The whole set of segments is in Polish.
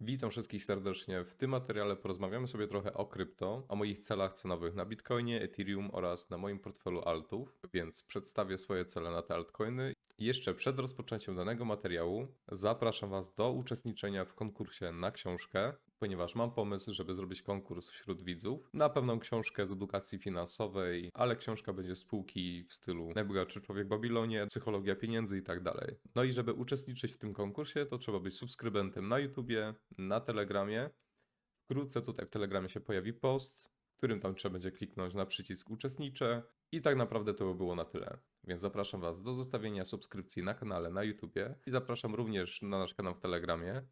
Witam wszystkich serdecznie. W tym materiale porozmawiamy sobie trochę o krypto, o moich celach cenowych na Bitcoinie, Ethereum oraz na moim portfelu altów, więc przedstawię swoje cele na te altcoiny. Jeszcze przed rozpoczęciem danego materiału zapraszam Was do uczestniczenia w konkursie na książkę, ponieważ mam pomysł, żeby zrobić konkurs wśród widzów na pewną książkę z edukacji finansowej, ale książka będzie spółki w stylu Najbogatszy człowiek w Babilonie, psychologia pieniędzy i tak dalej. No i żeby uczestniczyć w tym konkursie, to trzeba być subskrybentem na YouTubie, na Telegramie. Wkrótce tutaj w Telegramie się pojawi post, w którym tam trzeba będzie kliknąć na przycisk uczestniczę. I tak naprawdę to by było na tyle. Więc zapraszam Was do zostawienia subskrypcji na kanale na YouTubie i zapraszam również na nasz kanał w Telegramie,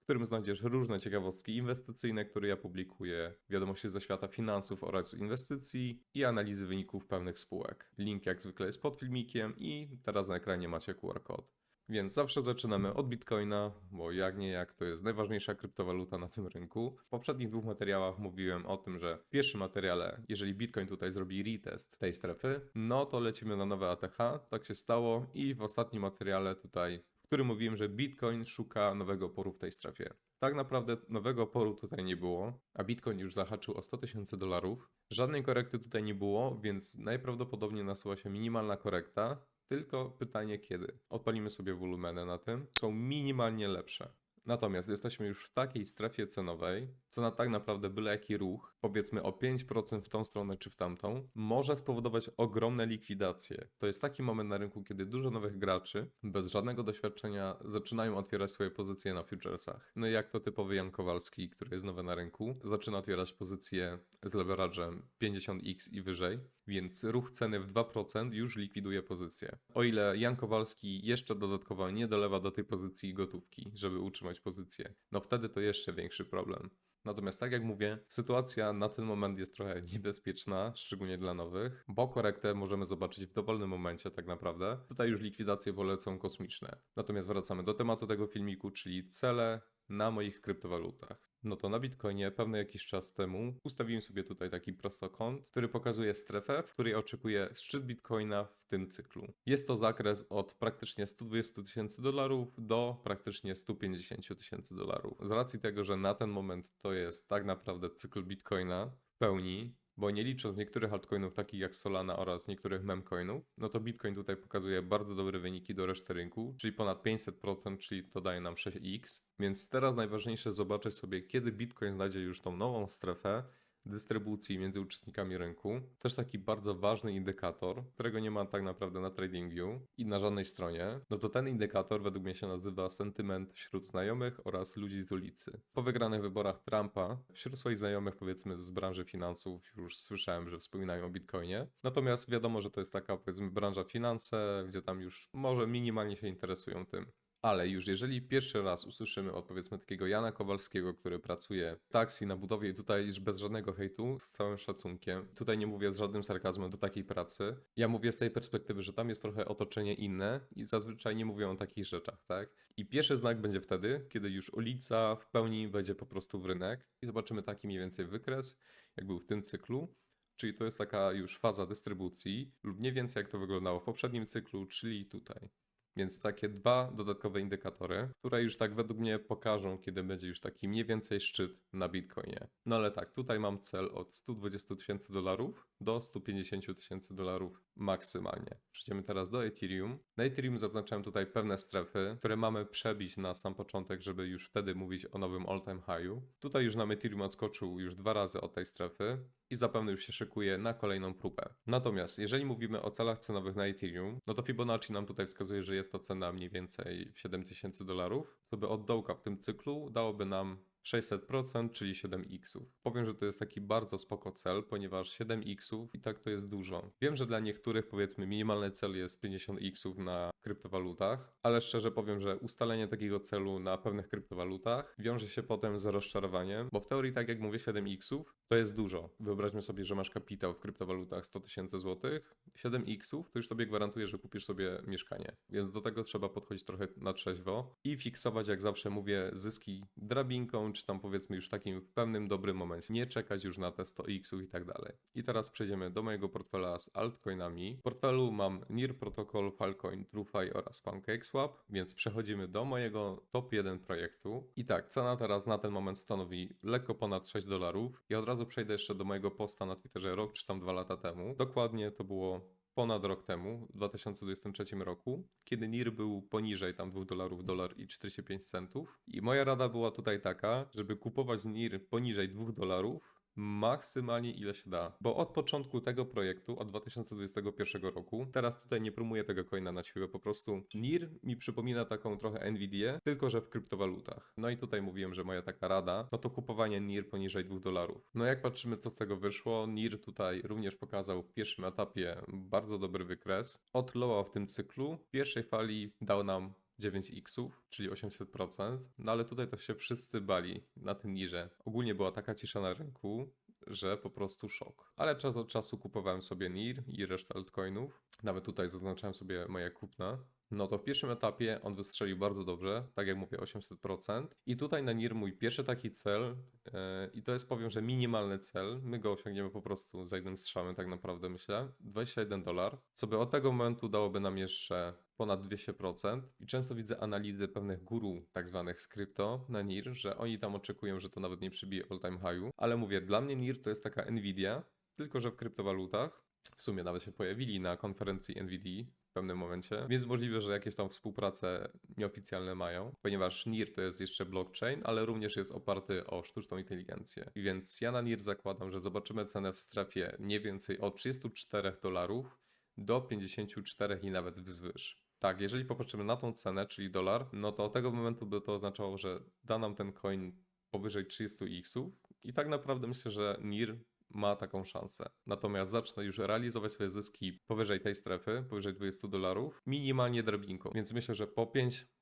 w którym znajdziesz różne ciekawostki inwestycyjne, które ja publikuję, wiadomości ze świata finansów oraz inwestycji i analizy wyników pewnych spółek. Link jak zwykle jest pod filmikiem i teraz na ekranie macie QR kod. Więc zawsze zaczynamy od Bitcoina, bo jak nie jak to jest najważniejsza kryptowaluta na tym rynku. W poprzednich dwóch materiałach mówiłem o tym, że w pierwszym materiale, jeżeli Bitcoin tutaj zrobi retest tej strefy, no to lecimy na nowe ATH. Tak się stało i w ostatnim materiale tutaj, w którym mówiłem, że Bitcoin szuka nowego oporu w tej strefie. Tak naprawdę nowego oporu tutaj nie było, a Bitcoin już zahaczył o 100 tysięcy dolarów. Żadnej korekty tutaj nie było, więc najprawdopodobniej nasuwa się minimalna korekta. Tylko pytanie kiedy. Odpalimy sobie wolumeny na tym. Są minimalnie lepsze. Natomiast jesteśmy już w takiej strefie cenowej, co na tak naprawdę byle jaki ruch, powiedzmy o 5% w tą stronę czy w tamtą, może spowodować ogromne likwidacje. To jest taki moment na rynku, kiedy dużo nowych graczy bez żadnego doświadczenia zaczynają otwierać swoje pozycje na futuresach. No i jak to typowy Jan Kowalski, który jest nowy na rynku, zaczyna otwierać pozycje z leverage'em 50x i wyżej, więc ruch ceny w 2% już likwiduje pozycję. O ile Jan Kowalski jeszcze dodatkowo nie dolewa do tej pozycji gotówki, żeby utrzymać pozycję, no wtedy to jeszcze większy problem. Natomiast tak jak mówię, sytuacja na ten moment jest trochę niebezpieczna, szczególnie dla nowych, bo korektę możemy zobaczyć w dowolnym momencie tak naprawdę. Tutaj już likwidacje polecą kosmiczne. Natomiast wracamy do tematu tego filmiku, czyli cele na moich kryptowalutach. No to na Bitcoinie pewny jakiś czas temu ustawiłem sobie tutaj taki prostokąt, który pokazuje strefę, w której oczekuję szczyt Bitcoina w tym cyklu. Jest to zakres od praktycznie 120 tysięcy dolarów do praktycznie 150 tysięcy dolarów. Z racji tego, że na ten moment to jest tak naprawdę cykl Bitcoina w pełni, bo nie licząc niektórych altcoinów takich jak Solana oraz niektórych memcoinów, no to Bitcoin tutaj pokazuje bardzo dobre wyniki do reszty rynku, czyli ponad 500%, czyli to daje nam 6x. Więc teraz najważniejsze zobaczyć sobie, kiedy Bitcoin znajdzie już tą nową strefę dystrybucji między uczestnikami rynku. Też taki bardzo ważny indykator, którego nie ma tak naprawdę na TradingView i na żadnej stronie. No to ten indykator według mnie się nazywa sentyment wśród znajomych oraz ludzi z ulicy. Po wygranych wyborach Trumpa wśród swoich znajomych powiedzmy z branży finansów już słyszałem, że wspominają o Bitcoinie. Natomiast wiadomo, że to jest taka powiedzmy branża finanse, gdzie tam już może minimalnie się interesują tym. Ale już jeżeli pierwszy raz usłyszymy od powiedzmy takiego Jana Kowalskiego, który pracuje w taksi na budowie i tutaj już bez żadnego hejtu, z całym szacunkiem, tutaj nie mówię z żadnym sarkazmem do takiej pracy, ja mówię z tej perspektywy, że tam jest trochę otoczenie inne i zazwyczaj nie mówią o takich rzeczach, tak? I pierwszy znak będzie wtedy, kiedy już ulica w pełni wejdzie po prostu w rynek i zobaczymy taki mniej więcej wykres, jak był w tym cyklu. Czyli to jest taka już faza dystrybucji, lub mniej więcej jak to wyglądało w poprzednim cyklu, czyli tutaj. Więc takie dwa dodatkowe indykatory, które już tak według mnie pokażą, kiedy będzie już taki mniej więcej szczyt na Bitcoinie. No ale tak, tutaj mam cel od 120 tysięcy dolarów do 150 tysięcy dolarów maksymalnie. Przejdziemy teraz do Ethereum. Na Ethereum zaznaczałem tutaj pewne strefy, które mamy przebić na sam początek, żeby już wtedy mówić o nowym all-time high'u. Tutaj już nam Ethereum odskoczył już dwa razy od tej strefy i zapewne już się szykuje na kolejną próbę. Natomiast jeżeli mówimy o celach cenowych na Ethereum, no to Fibonacci nam tutaj wskazuje, że jest to cena mniej więcej w 7000 dolarów, co by od dołka w tym cyklu dałoby nam 600%, czyli 7x. Powiem, że to jest taki bardzo spoko cel, ponieważ 7x i tak to jest dużo. Wiem, że dla niektórych powiedzmy minimalny cel jest 50x na kryptowalutach, ale szczerze powiem, że ustalenie takiego celu na pewnych kryptowalutach wiąże się potem z rozczarowaniem, bo w teorii tak jak mówię 7x to jest dużo. Wyobraźmy sobie, że masz kapitał w kryptowalutach 100 tysięcy złotych, 7x to już tobie gwarantuje, że kupisz sobie mieszkanie. Więc do tego trzeba podchodzić trochę na trzeźwo i fiksować, jak zawsze mówię, zyski drabinką, czy tam powiedzmy już takim w pewnym dobrym momencie. Nie czekać już na te 100 x i tak dalej. I teraz przejdziemy do mojego portfela z altcoinami. W portfelu mam NIR Protocol, Filecoin, TrueFi oraz PancakeSwap, więc przechodzimy do mojego top 1 projektu. I tak, cena teraz na ten moment stanowi lekko ponad 6 dolarów. I od razu przejdę jeszcze do mojego posta na Twitterze rok czy tam dwa lata temu. Dokładnie to było ponad rok temu, w 2023 roku, kiedy NIR był poniżej tam 2 dolarów, dolar i 45 centów. I moja rada była tutaj taka, żeby kupować NIR poniżej 2 dolarów, maksymalnie ile się da. Bo od początku tego projektu, od 2021 roku, teraz tutaj nie promuję tego coina na siłę, po prostu NIR mi przypomina taką trochę Nvidia, tylko że w kryptowalutach. No i tutaj mówiłem, że moja taka rada, no to kupowanie NIR poniżej 2 dolarów. No jak patrzymy, co z tego wyszło, NIR tutaj również pokazał w pierwszym etapie bardzo dobry wykres. Od lowa w tym cyklu, w pierwszej fali dał nam 9x, czyli 800%. No ale tutaj to się wszyscy bali na tym nirze. Ogólnie była taka cisza na rynku, że po prostu szok. Ale czas od czasu kupowałem sobie NIR i resztę altcoinów. Nawet tutaj zaznaczałem sobie moje kupna. No to w pierwszym etapie on wystrzelił bardzo dobrze, tak jak mówię, 800%. I tutaj na NIR mój pierwszy taki cel, yy, i to jest powiem, że minimalny cel, my go osiągniemy po prostu za jednym strzałem, tak naprawdę myślę, 21 dolar, co by od tego momentu dałoby nam jeszcze ponad 200%. I często widzę analizy pewnych guru, tak zwanych z krypto na NIR, że oni tam oczekują, że to nawet nie przybije all time high'u. Ale mówię, dla mnie NIR to jest taka Nvidia, tylko że w kryptowalutach. W sumie nawet się pojawili na konferencji NVIDIA w pewnym momencie, więc możliwe, że jakieś tam współprace nieoficjalne mają, ponieważ NIR to jest jeszcze blockchain, ale również jest oparty o sztuczną inteligencję. Więc ja na NIR zakładam, że zobaczymy cenę w strefie mniej więcej od 34 dolarów do 54 i nawet wzwyż. Tak, jeżeli popatrzymy na tą cenę, czyli dolar, no to od tego momentu by to oznaczało, że da nam ten coin powyżej 30 x-ów i tak naprawdę myślę, że NIR ma taką szansę. Natomiast zacznę już realizować swoje zyski powyżej tej strefy, powyżej 20 dolarów, minimalnie drabinką. Więc myślę, że po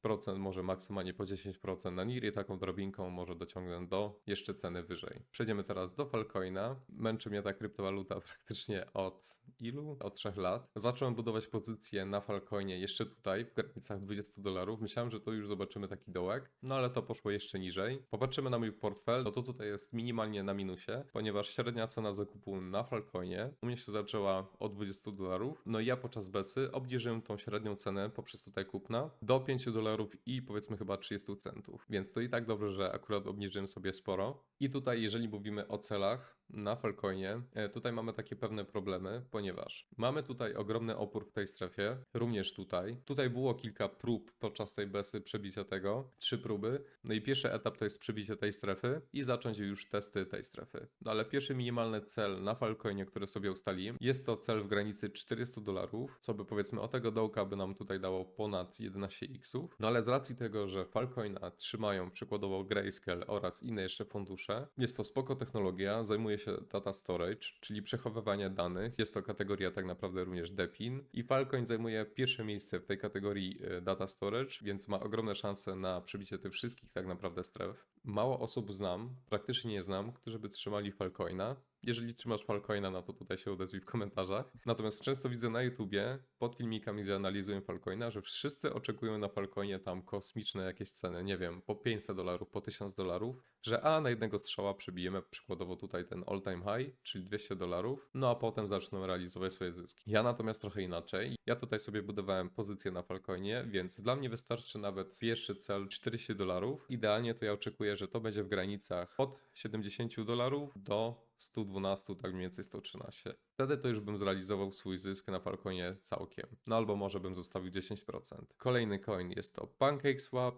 5%, może maksymalnie po 10% na NIR taką drabinką może dociągnę do jeszcze ceny wyżej. Przejdziemy teraz do Falcoina. Męczy mnie ta kryptowaluta praktycznie od ilu? Od 3 lat. Zacząłem budować pozycję na Falcoinie jeszcze tutaj, w granicach 20 dolarów. Myślałem, że to już zobaczymy taki dołek, no ale to poszło jeszcze niżej. Popatrzymy na mój portfel, no to tutaj jest minimalnie na minusie, ponieważ średnia cena zakupu na Falcoinie u mnie się zaczęła od 20 dolarów. No i ja podczas besy obniżyłem tą średnią cenę poprzez tutaj kupna do 5 dolarów i powiedzmy chyba 30 centów. Więc to i tak dobrze, że akurat obniżyłem sobie sporo. I tutaj, jeżeli mówimy o celach, na Falcoinie, e, tutaj mamy takie pewne problemy, ponieważ mamy tutaj ogromny opór w tej strefie, również tutaj. Tutaj było kilka prób podczas tej besy przebicia tego, trzy próby. No i pierwszy etap to jest przebicie tej strefy i zacząć już testy tej strefy. No ale pierwszy minimalny cel na Falcoinie, który sobie ustaliłem, jest to cel w granicy 400 dolarów, co by powiedzmy o tego dołka by nam tutaj dało ponad 11 xów. No ale z racji tego, że Falcoina trzymają przykładowo Grayscale oraz inne jeszcze fundusze, jest to spoko technologia, zajmuje się data storage, czyli przechowywanie danych. Jest to kategoria tak naprawdę również DePIN i Falcoin zajmuje pierwsze miejsce w tej kategorii e, data storage, więc ma ogromne szanse na przebicie tych wszystkich tak naprawdę stref. Mało osób znam, praktycznie nie znam, którzy by trzymali Falcoina. Jeżeli trzymasz Falcoina, no to tutaj się odezwij w komentarzach. Natomiast często widzę na YouTubie pod filmikami, gdzie analizuję Falcoina, że wszyscy oczekują na Falcoinie tam kosmiczne jakieś ceny, nie wiem, po 500 dolarów, po 1000 dolarów, że a na jednego strzała przebijemy przykładowo tutaj ten all time high, czyli 200 dolarów, no a potem zaczną realizować swoje zyski. Ja natomiast trochę inaczej. Ja tutaj sobie budowałem pozycję na Falcoinie, więc dla mnie wystarczy nawet pierwszy cel 40 dolarów. Idealnie to ja oczekuję, że to będzie w granicach od 70 dolarów do 112, tak mniej więcej 113. Wtedy to już bym zrealizował swój zysk na Falconie całkiem. No albo może bym zostawił 10%. Kolejny coin jest to PancakeSwap.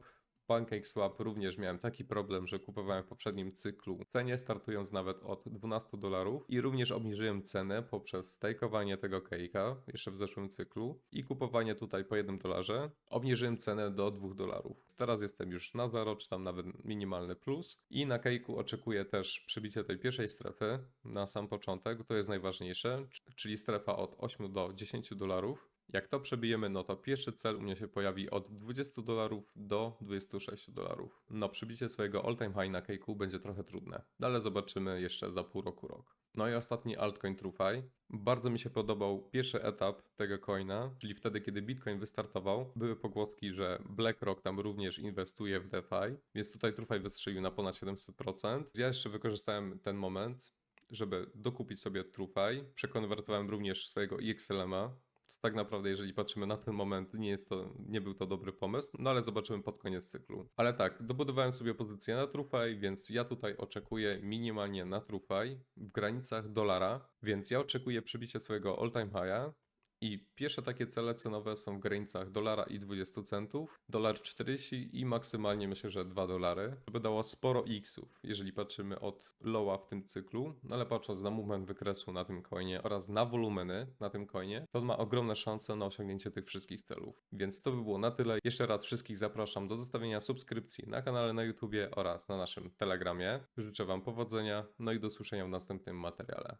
PancakeSwap również miałem taki problem, że kupowałem w poprzednim cyklu cenie startując nawet od 12 dolarów i również obniżyłem cenę poprzez stakeowanie tego cake'a jeszcze w zeszłym cyklu i kupowanie tutaj po 1 dolarze. Obniżyłem cenę do 2 dolarów. Teraz jestem już na zero, czy tam nawet minimalny plus i na cake'u oczekuję też przebicie tej pierwszej strefy na sam początek, to jest najważniejsze, czyli strefa od 8 do 10 dolarów. Jak to przebijemy, no to pierwszy cel u mnie się pojawi od 20 dolarów do 26 dolarów. No, przybicie swojego all-time high na Kejku będzie trochę trudne, No, ale zobaczymy jeszcze za pół roku, rok. No i ostatni altcoin TrueFi. Bardzo mi się podobał pierwszy etap tego coina, czyli wtedy, kiedy Bitcoin wystartował. Były pogłoski, że BlackRock tam również inwestuje w DeFi, więc tutaj TrueFi wystrzelił na ponad 700%. Ja jeszcze wykorzystałem ten moment, żeby dokupić sobie TrueFi. Przekonwertowałem również swojego XLM-a, tak naprawdę, jeżeli patrzymy na ten moment, nie, jest to, nie był to dobry pomysł, no ale zobaczymy pod koniec cyklu. Ale tak, dobudowałem sobie pozycję na TrueFi, więc ja tutaj oczekuję minimalnie na TrueFi w granicach dolara, więc ja oczekuję przybicie swojego all-time high'a, i pierwsze takie cele cenowe są w granicach dolara i 20 centów, dolar 40 i maksymalnie myślę, że 2 dolary. To by dało sporo xów, jeżeli patrzymy od lowa w tym cyklu, no ale patrząc na movement wykresu na tym coinie oraz na wolumeny na tym coinie, to ma ogromne szanse na osiągnięcie tych wszystkich celów. Więc to by było na tyle. Jeszcze raz wszystkich zapraszam do zostawienia subskrypcji na kanale na YouTubie oraz na naszym Telegramie. Życzę Wam powodzenia, no i do usłyszenia w następnym materiale.